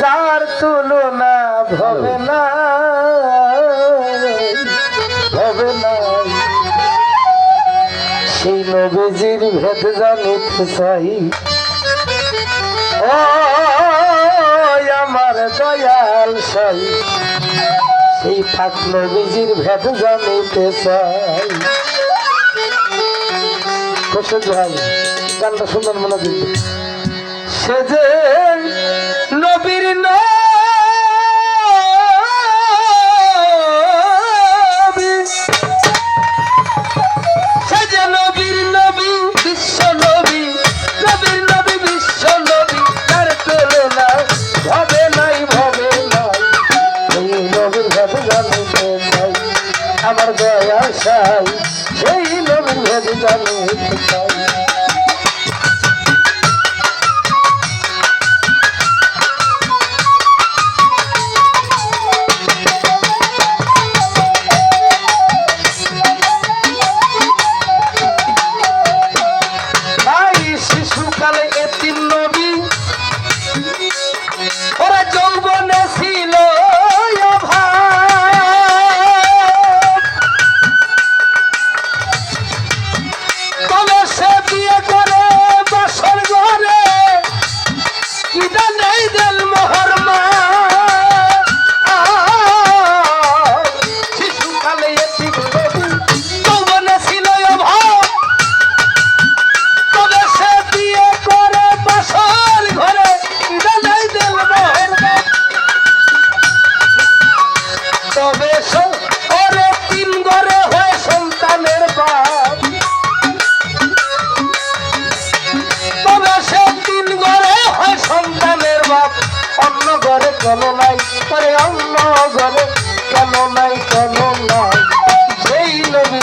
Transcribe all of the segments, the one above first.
যার তুলনা ভবে না ভবে না সেই নবীজির ভেদ জানিতে চাই। আমার দয়াল সাই সেই পাক নবীজির ভেদ জানিতে চাই। খুশি ভাই গানটা সুন্দর মনে দিন সে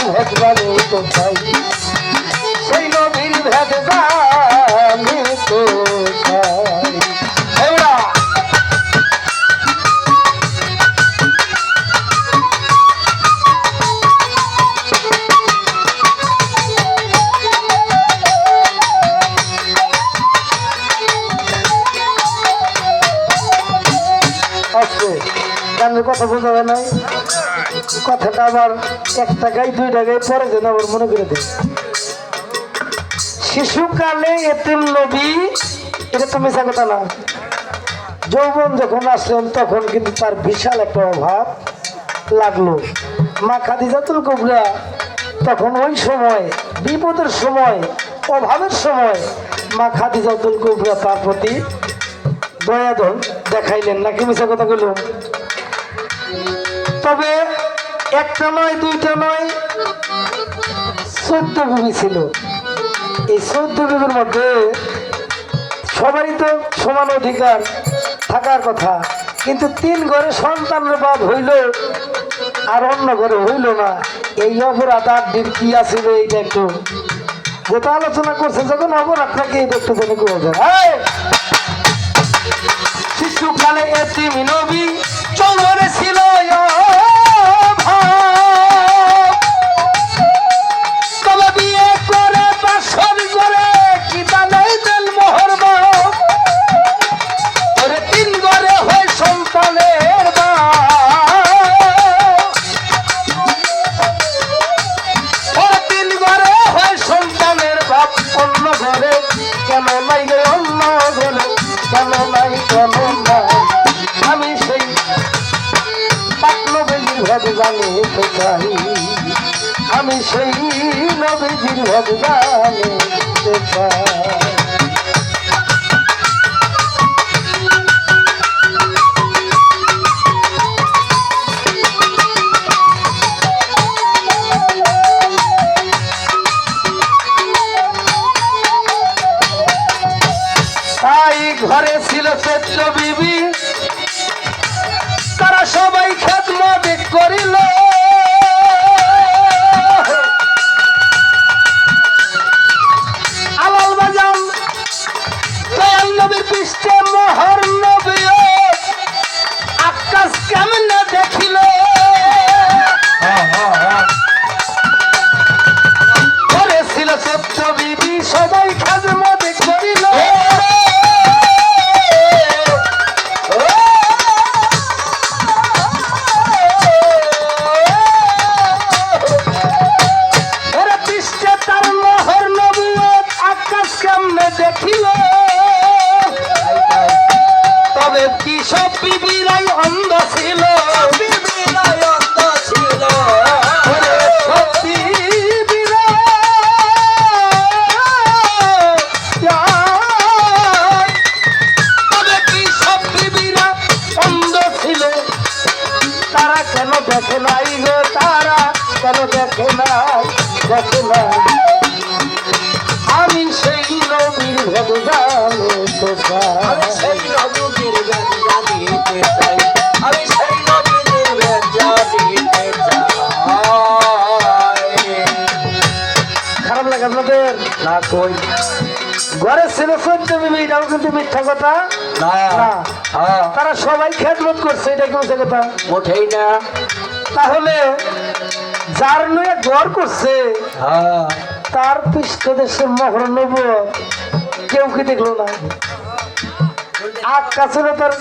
সেই ভেদ চাই এবার আজকে গানের কথা বোঝা যায় নাই কথাটা আবার এক টাকায় দুই টাকায় পরে যেন আবার মনে করে দেয়। শিশুকালে এতিম নবী, এটা তো মিশা কথা না। যৌবন যখন আসলেন, তখন কিন্তু তার বিশাল একটা অভাব লাগল। মা খাদিজাতুল কুবরা তখন ওই সময়, বিপদের সময়, অভাবের সময়, মা খাদিজাতুল কুবরা তার প্রতি দয়াদল দেখাইলেন। নাকি মিশা কথা বলল তবে একটা নয়, দুইটা নয়। চোদ্দ বিবি ছিল। এই চোদ্দ বিবির মধ্যে সবারই তো সমান অধিকার থাকার কথা। কিন্তু তিন ঘরে সন্তানের বাদ হইল আর অন্য ঘরে হইল না। এই অপরাধ আর দিন কি আছিল এইটা একটু? যেটা আলোচনা করছে, যখন অপরাধ এই একটু জেনে করে যায়! শিশুকালে এতিম নবী চৌরে ছিল ভেদ চাই আমি সেই নবীজির চাই ঘরে ছিল চৈত্র বিবি তারা সবাই খেদমত করিল। আলাল বাজান দয়াল নবীর পৃষ্ঠে আমি সেই আমি খারাপ লাগে আপনাদের না কই ঘরে ছিল চোদ্দ বিবি এটাও কিন্তু মিথ্যা কথা না। হ্যাঁ তারা সবাই খেদমত করছে এটা কি কথা মোটেই না তাহলে যার নয়ে ঘর করছে হ্যাঁ। তার পৃষ্ঠদেশে মহর নব কেউ কি দেখল না? আগ কাছে তার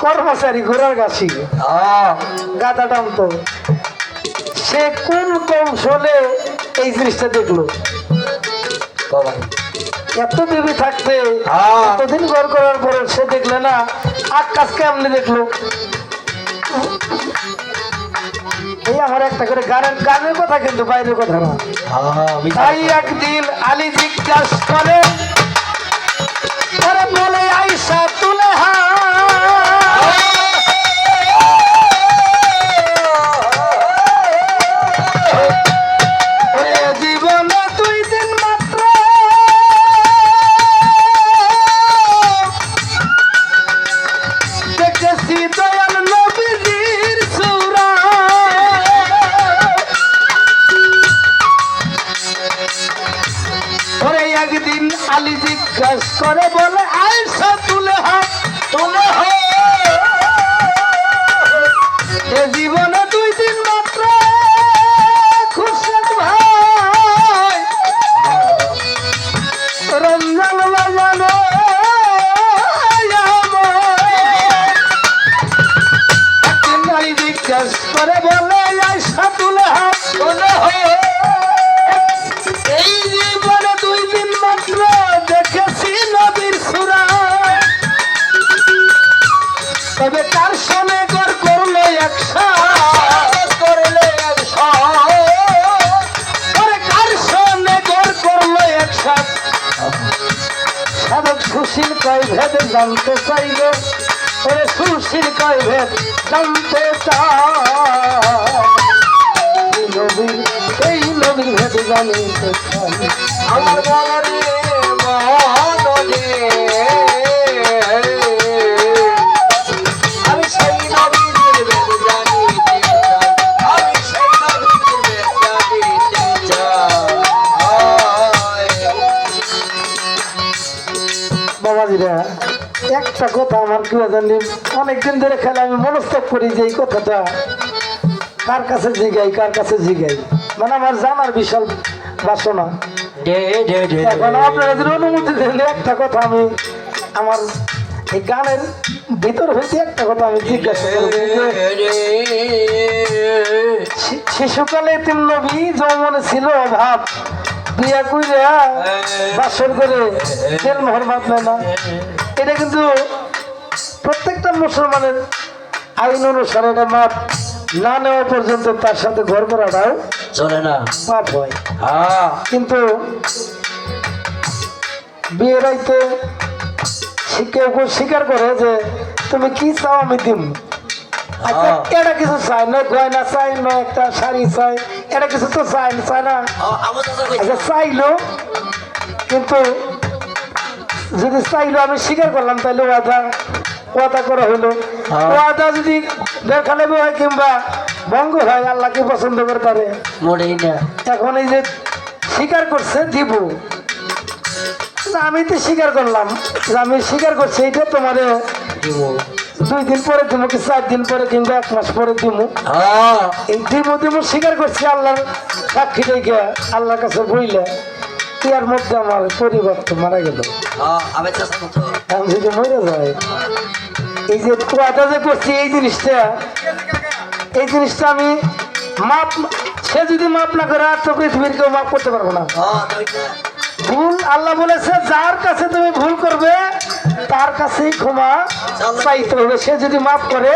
কর্মচারী ঘোড়ার গাছি হ্যাঁ। গাদা টানতো। সে কোন কৌশলে এই জিনিসটা দেখল? এত দেবী থাকতে হ্যাঁ। এতদিন ঘর করার পরে সে দেখলে না আকাশ কেমনে দেখল? এই আমার একটা করে গানের গানের কথা কিন্তু বাইরের কথা না। হ্যাঁ তাই একদিন আলী জিজ্ঞাসা করে বলে আইসা তুলে একদিন আলী জিজ্ঞাস করে বলে আয়সা তুলে হাত তুলে এ জীবনে দুই দিন মাত্র জিজ্ঞাস করে বলে তুলে তুলে তবে তার সনে কর করল একশো করলে একশো কার সনে কর করল একশো সাধক সুশীল কয় ভেদ জানতে চাইল ওরে সুশীল কয় ভেদ জানতে চাই। নবীর এই নবীর ভেদ জানিতে চাই। আমার একটা কথা আমার কি জানি অনেকদিন ধরে খেলে আমি মনস্তব করি যে এই কথাটা কার কাছে জিগাই কার কাছে জিগাই? মানে আমার জানার বিশাল বাসনা। এখন আপনারা যদি অনুমতি দিলে একটা কথা আমি আমার এই গানের ভিতর হইতে একটা কথা আমি জিজ্ঞাসা করব। শিশুকালে তিন নবী যৌবনে ছিল অভাব। বিয়া কইরা বাসর করে তেল মোহর বাঁধলে না। এটা কিন্তু প্রত্যেকটা মুসলমানের আইন অনুসারে এটা মাপ না নেওয়া পর্যন্ত তার সাথে ঘর করাটাও চলে না। পাপ হয়। হ্যাঁ। কিন্তু বিয়ের আইতে কেউ কেউ স্বীকার করে যে তুমি কি চাও আমি দিম? আচ্ছা হ্যাঁ। এটা কিছু চাই না গয়না চাই না একটা শাড়ি চাই এটা কিছু তো চাই না। চাই না আচ্ছা চাইলো কিন্তু যদি চাইলো আমি স্বীকার করলাম তাহলে ওয়াদা ওয়াদা করা হলো। হ্যাঁ। ওয়াদা যদি বেখালেবি হয় কিংবা ভঙ্গ হয় আল্লাহকে পছন্দ করে পারে মোটেই না। এখন এই যে স্বীকার করছে দিব আমি তো স্বীকার করলাম যে আমি স্বীকার করছি এইটা তোমার দিব। দুই দিন পরে দিব কি চার দিন পরে কিংবা এক মাস পরে দিব হ্যাঁ। এই দিব দিব স্বীকার করছি আল্লাহর সাক্ষী রেখে আল্লাহর কাছে বইলে। ইয়ার মধ্যে আমার পরিবার তো মারা গেল। আমি যদি মরে যায় এই যে ওয়াদা যে করছি এই জিনিসটা এই জিনিসটা আমি মাপ সে যদি মাপ না করে আর তো পৃথিবীর কেউ মাপ করতে পারব না। ভুল আল্লাহ বলেছে যার কাছে তুমি ভুল করবে তার কাছেই ক্ষমা চাইতে হবে। সে যদি মাফ করে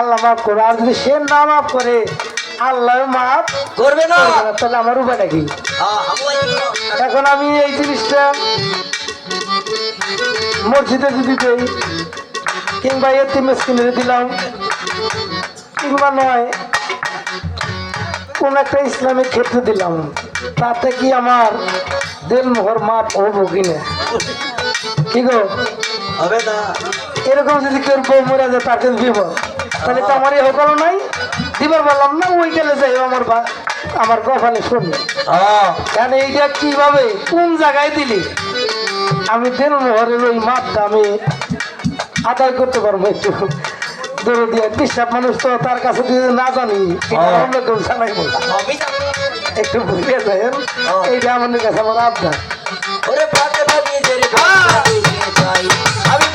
আল্লাহ মাফ করে। আর যদি সে না মাফ করে আল্লাহ মাফ করবে না। তাহলে আমার উপায়টা কি। এখন আমি এই জিনিসটা মসজিদে যদি দেই কিংবা এতিম স্কিনে দিলাম কিংবা নয় কোন একটা ইসলামিক ক্ষেত্রে দিলাম তাতে কি আমার দেল মোহর মাপ হব কিনা? কি গো? হবে না। এরকম যদি কেউ মরে যায় তাকে দিব। তাহলে তো আমার এই হকল নাই। দিবার বললাম না ওই গেলে যাই আমার বা আমার কপালে শুনবে হ্যাঁ। কেন এইটা কীভাবে? কোন জায়গায় দিলি? আমি দেন মোহরের ওই মাপটা আমি আদায় করতে পারব একটু। দূরে দিয়ে বিশ্বাস মানুষ তো তার কাছে যদি না জানি হ্যাঁ। জানাই একটু ভুলে যায় হ্যাঁ। এইটা আমাদের কাছে আমার আবদার। আমি